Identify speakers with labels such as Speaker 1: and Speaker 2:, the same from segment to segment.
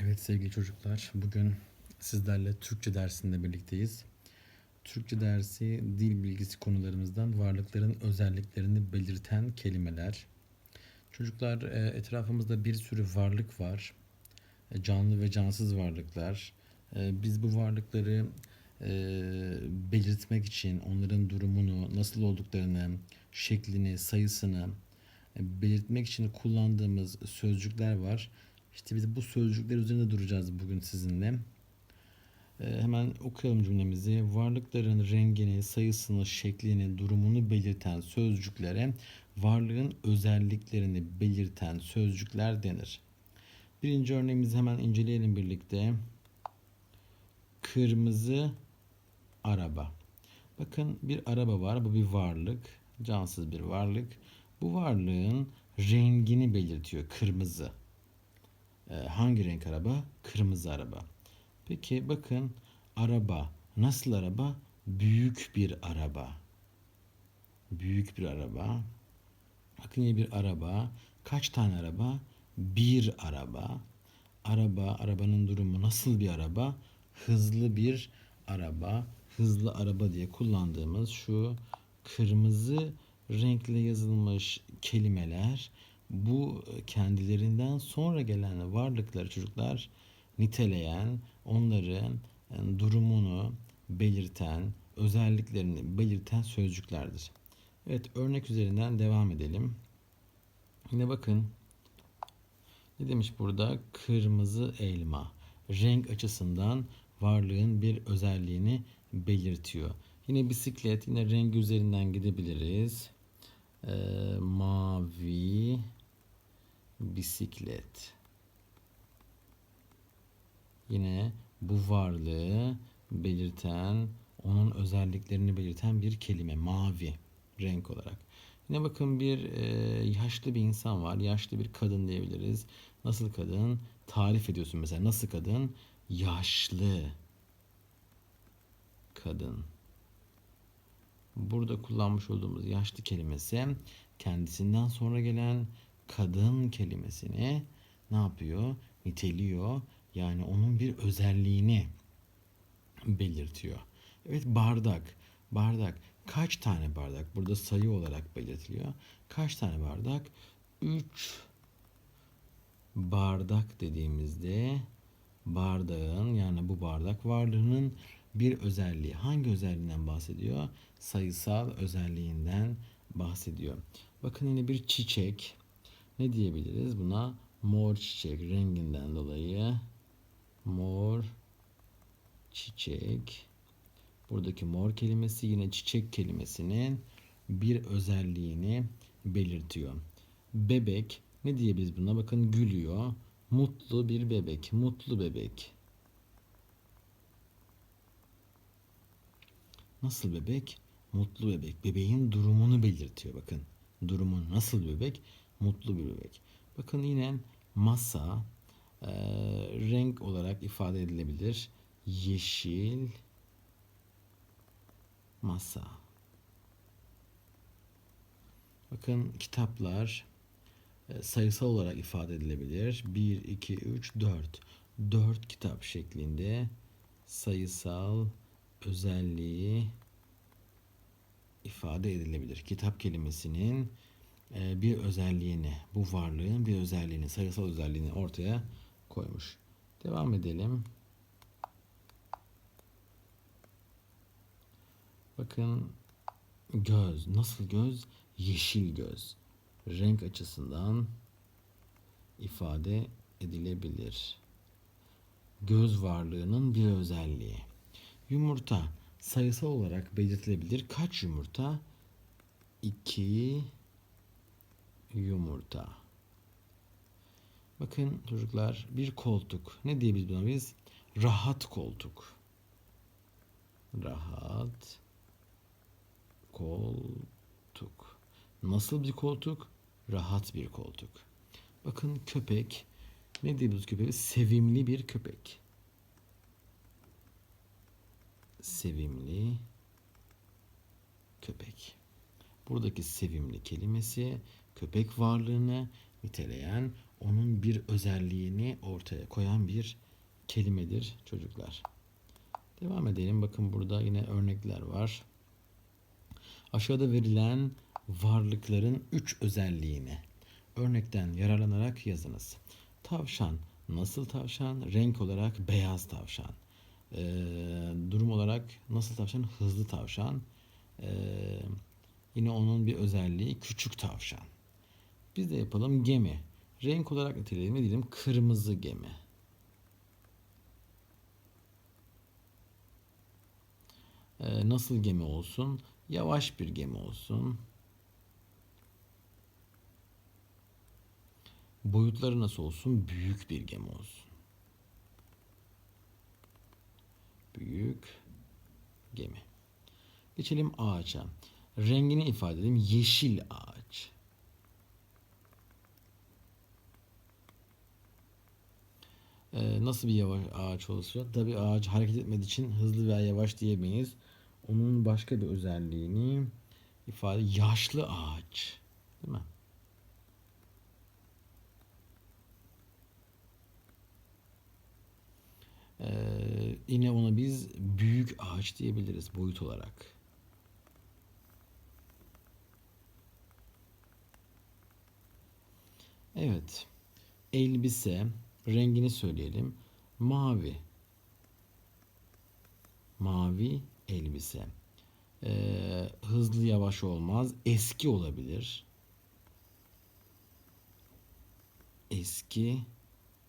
Speaker 1: Evet sevgili çocuklar, bugün sizlerle Türkçe dersinde birlikteyiz. Türkçe dersi dil bilgisi konularımızdan varlıkların özelliklerini belirten kelimeler. Çocuklar e, etrafımızda bir sürü varlık var. E, Canlı ve cansız varlıklar. E, Biz bu varlıkları belirtmek için onların durumunu, nasıl olduklarını, şeklini, sayısını belirtmek için kullandığımız sözcükler var. İşte biz bu sözcükler üzerinde duracağız bugün sizinle. Ee, hemen okuyalım cümlemizi. Varlıkların rengini, sayısını, şeklini, durumunu belirten sözcüklere varlığın özelliklerini belirten sözcükler denir. Birinci örneğimizi hemen inceleyelim birlikte. Kırmızı araba. Bakın bir araba var. Bu bir varlık. Cansız bir varlık. Bu varlığın rengini belirtiyor. Kırmızı. Ee, hangi renk araba? Kırmızı araba. Peki bakın araba nasıl araba? Büyük bir araba. Büyük bir araba. Bakın yine bir araba. Kaç tane araba? Bir araba. Araba, arabanın durumu nasıl bir araba? Hızlı bir araba. Hızlı araba diye kullandığımız şu kırmızı renkle yazılmış kelimeler bu kendilerinden sonra gelen varlıkları çocuklar niteleyen, onların yani durumunu belirten, özelliklerini belirten sözcüklerdir. Evet, örnek üzerinden devam edelim. Yine bakın ne demiş burada? Kırmızı elma. Renk açısından varlığın bir özelliğini belirtiyor. Yine bisiklet, yine renk üzerinden gidebiliriz. Ee, mavi bisiklet. Yine bu varlığı belirten, onun özelliklerini belirten bir kelime. Mavi renk olarak. Yine bakın bir e, yaşlı bir insan var. Yaşlı bir kadın diyebiliriz. Nasıl kadın? Tarif ediyorsun mesela. Nasıl kadın? Yaşlı kadın. Burada kullanmış olduğumuz yaşlı kelimesi kendisinden sonra gelen kadın kelimesini ne yapıyor? Niteliyor. Yani onun bir özelliğini belirtiyor. Evet bardak. Bardak. Kaç tane bardak? Burada sayı olarak belirtiliyor. Kaç tane bardak? 3 bardak dediğimizde bardağın yani bu bardak varlığının bir özelliği. Hangi özelliğinden bahsediyor? Sayısal özelliğinden bahsediyor. Bakın yine bir çiçek. Ne diyebiliriz buna? Mor çiçek renginden dolayı mor çiçek. Buradaki mor kelimesi yine çiçek kelimesinin bir özelliğini belirtiyor. Bebek ne diyebiliriz buna? Bakın gülüyor. Mutlu bir bebek. Mutlu bebek. Nasıl bebek? Mutlu bebek. Bebeğin durumunu belirtiyor bakın. Durumu nasıl bebek? Mutlu bir bebek. Bakın yine masa e, renk olarak ifade edilebilir. Yeşil masa. Bakın kitaplar e, sayısal olarak ifade edilebilir. 1, 2, 3, 4. 4 kitap şeklinde sayısal özelliği ifade edilebilir. Kitap kelimesinin e, bir özelliğini, bu varlığın bir özelliğini, sayısal özelliğini ortaya koymuş. Devam edelim. Bakın göz. Nasıl göz? Yeşil göz. Renk açısından ifade edilebilir. Göz varlığının bir özelliği. Yumurta sayısal olarak belirtilebilir. Kaç yumurta? 2 yumurta. Bakın çocuklar bir koltuk. Ne diyebiliriz buna biz? Rahat koltuk. Rahat koltuk. Nasıl bir koltuk? Rahat bir koltuk. Bakın köpek. Ne diyebiliriz köpeğe? Sevimli bir köpek. Sevimli köpek. Buradaki sevimli kelimesi köpek varlığını niteleyen, onun bir özelliğini ortaya koyan bir kelimedir çocuklar. Devam edelim. Bakın burada yine örnekler var. Aşağıda verilen varlıkların üç özelliğini örnekten yararlanarak yazınız. Tavşan nasıl tavşan? Renk olarak beyaz tavşan. Ee, durum olarak nasıl tavşan? Hızlı tavşan. Ee, yine onun bir özelliği küçük tavşan. Biz de yapalım gemi. Renk olarak niteleyelim. Ne diyelim? Kırmızı gemi. Ee, nasıl gemi olsun? Yavaş bir gemi olsun. Boyutları nasıl olsun? Büyük bir gemi olsun. Büyük gemi. Geçelim ağaca. Rengini ifade edelim. Yeşil ağaç. Ee, nasıl bir yavaş ağaç olursa tabii ağaç hareket etmediği için hızlı veya yavaş diyemeyiz. Onun başka bir özelliğini ifade yaşlı ağaç. Değil mi? Ee, yine ona biz büyük ağaç diyebiliriz boyut olarak. Evet. Elbise rengini söyleyelim. Mavi. Mavi elbise. Ee, hızlı yavaş olmaz. Eski olabilir. Eski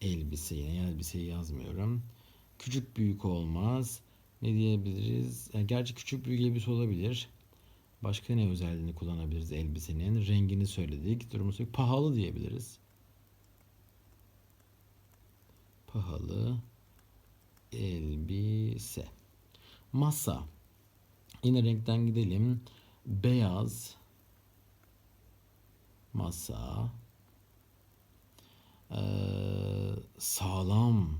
Speaker 1: elbise. Yine elbiseyi yazmıyorum. Küçük büyük olmaz. Ne diyebiliriz? Yani gerçi küçük büyük elbise olabilir. Başka ne özelliğini kullanabiliriz elbisenin? Rengini söyledik. Durumu söyledik. Pahalı diyebiliriz. Pahalı elbise. Masa. Yine renkten gidelim. Beyaz masa. Ee, sağlam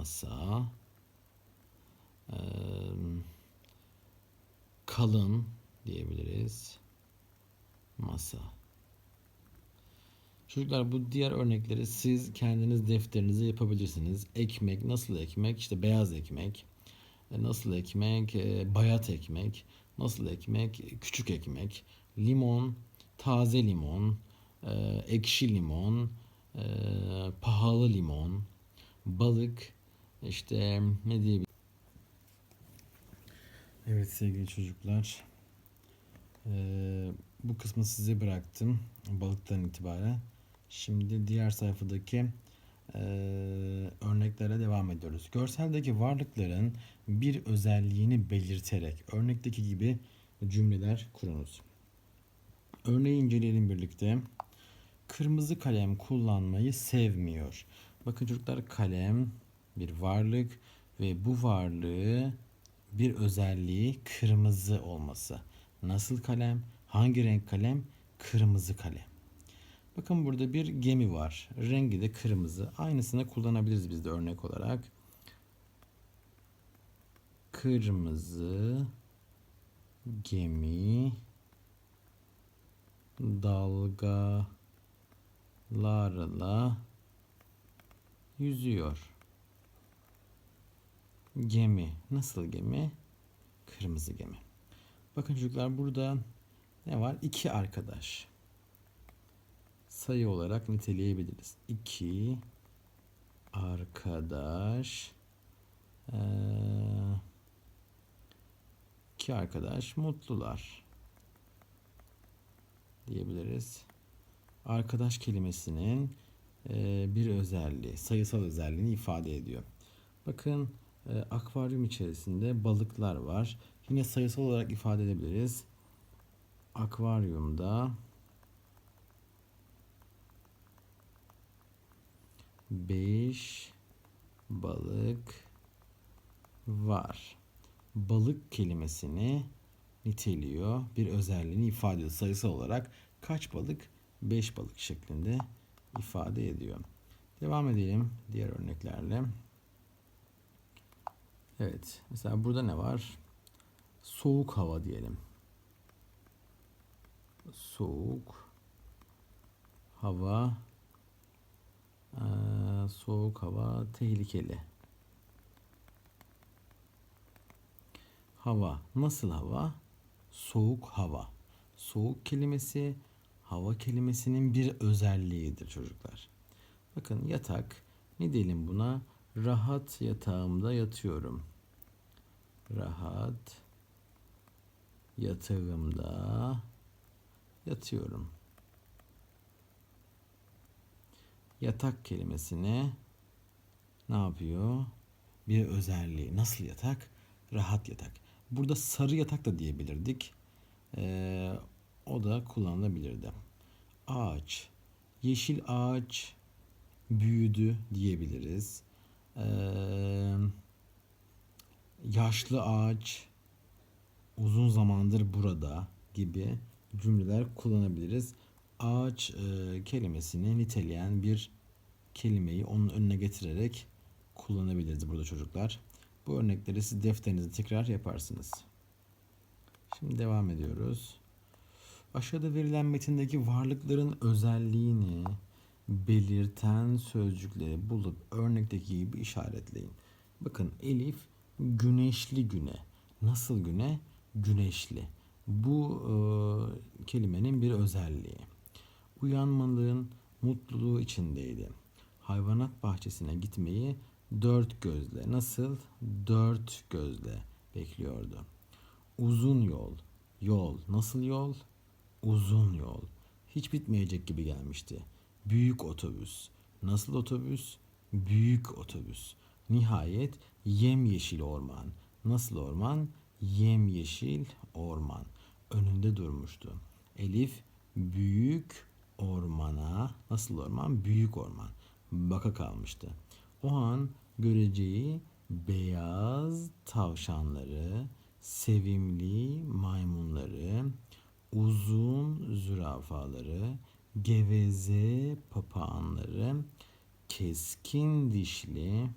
Speaker 1: masa. Ee, kalın diyebiliriz. Masa. Çocuklar bu diğer örnekleri siz kendiniz defterinize yapabilirsiniz. Ekmek nasıl ekmek? İşte beyaz ekmek. E, nasıl ekmek? E, bayat ekmek. Nasıl ekmek? Küçük ekmek. Limon, taze limon, e, ekşi limon, pahalı limon, balık, işte ne diyebilirim? Evet sevgili çocuklar. bu kısmı size bıraktım balıktan itibaren. Şimdi diğer sayfadaki e, örneklere devam ediyoruz. Görseldeki varlıkların bir özelliğini belirterek örnekteki gibi cümleler kurunuz. Örneği inceleyelim birlikte. Kırmızı kalem kullanmayı sevmiyor. Bakın çocuklar kalem bir varlık ve bu varlığı bir özelliği kırmızı olması. Nasıl kalem? Hangi renk kalem? Kırmızı kalem. Bakın burada bir gemi var. Rengi de kırmızı. Aynısını kullanabiliriz biz de örnek olarak. Kırmızı gemi dalgalarla yüzüyor. Gemi. Nasıl gemi? Kırmızı gemi. Bakın çocuklar burada ne var? İki arkadaş sayı olarak niteleyebiliriz. 2 arkadaş ee, iki arkadaş mutlular diyebiliriz. Arkadaş kelimesinin e, bir özelliği, sayısal özelliğini ifade ediyor. Bakın e, akvaryum içerisinde balıklar var. Yine sayısal olarak ifade edebiliriz. Akvaryumda 5 balık var. Balık kelimesini niteliyor. Bir özelliğini ifade ediyor. Sayısal olarak kaç balık? 5 balık şeklinde ifade ediyor. Devam edelim diğer örneklerle. Evet. Mesela burada ne var? Soğuk hava diyelim. Soğuk hava, eee, soğuk hava tehlikeli. Hava. Nasıl hava? Soğuk hava. Soğuk kelimesi hava kelimesinin bir özelliğidir çocuklar. Bakın yatak. Ne diyelim buna? Rahat yatağımda yatıyorum. Rahat yatağımda yatıyorum. Yatak kelimesini ne yapıyor? Bir özelliği. Nasıl yatak? Rahat yatak. Burada sarı yatak da diyebilirdik. Ee, o da kullanılabilirdi. Ağaç. Yeşil ağaç büyüdü diyebiliriz. Ee, yaşlı ağaç uzun zamandır burada gibi cümleler kullanabiliriz. Ağaç e, kelimesini niteleyen bir kelimeyi onun önüne getirerek kullanabiliriz burada çocuklar. Bu örnekleri siz defterinizde tekrar yaparsınız. Şimdi devam ediyoruz. Aşağıda verilen metindeki varlıkların özelliğini belirten sözcükleri bulup örnekteki gibi işaretleyin. Bakın Elif güneşli güne. Nasıl güne? Güneşli. Bu e, kelimenin bir özelliği. Uyanmalığın mutluluğu içindeydi. Hayvanat bahçesine gitmeyi dört gözle nasıl? Dört gözle bekliyordu. Uzun yol. Yol. Nasıl yol? Uzun yol. Hiç bitmeyecek gibi gelmişti. Büyük otobüs. Nasıl otobüs? Büyük otobüs. Nihayet yemyeşil orman. Nasıl orman? Yemyeşil orman. Önünde durmuştu. Elif büyük ormana, nasıl orman? Büyük orman. Baka kalmıştı. O an göreceği beyaz tavşanları, sevimli maymunları, uzun zürafaları, geveze papağanları, keskin dişli,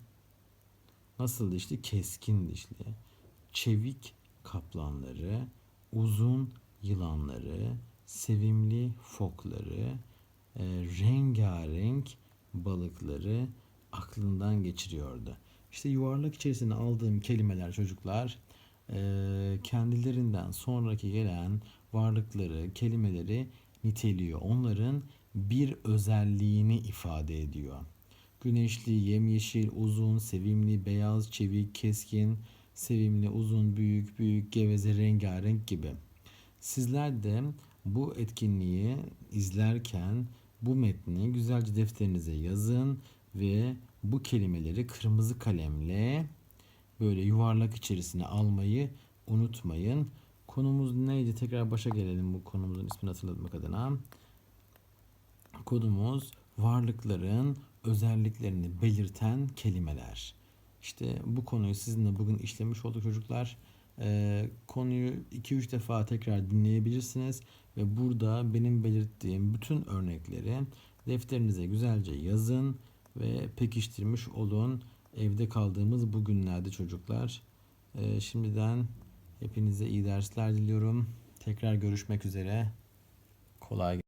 Speaker 1: nasıl dişli? Keskin dişli, çevik kaplanları, uzun yılanları, sevimli fokları, e, rengarenk balıkları aklından geçiriyordu. İşte yuvarlak içerisine aldığım kelimeler çocuklar e, kendilerinden sonraki gelen varlıkları, kelimeleri niteliyor. Onların bir özelliğini ifade ediyor. Güneşli, yemyeşil, uzun, sevimli, beyaz, çevik, keskin, sevimli, uzun, büyük, büyük, geveze, rengarenk gibi. Sizler de bu etkinliği izlerken bu metni güzelce defterinize yazın ve bu kelimeleri kırmızı kalemle böyle yuvarlak içerisine almayı unutmayın. Konumuz neydi? Tekrar başa gelelim bu konumuzun ismini hatırlatmak adına. Konumuz varlıkların özelliklerini belirten kelimeler. İşte bu konuyu sizinle bugün işlemiş olduk çocuklar. Ee, konuyu 2-3 defa tekrar dinleyebilirsiniz ve burada benim belirttiğim bütün örnekleri defterinize güzelce yazın ve pekiştirmiş olun. Evde kaldığımız bu günlerde çocuklar. Ee, şimdiden hepinize iyi dersler diliyorum. Tekrar görüşmek üzere. Kolay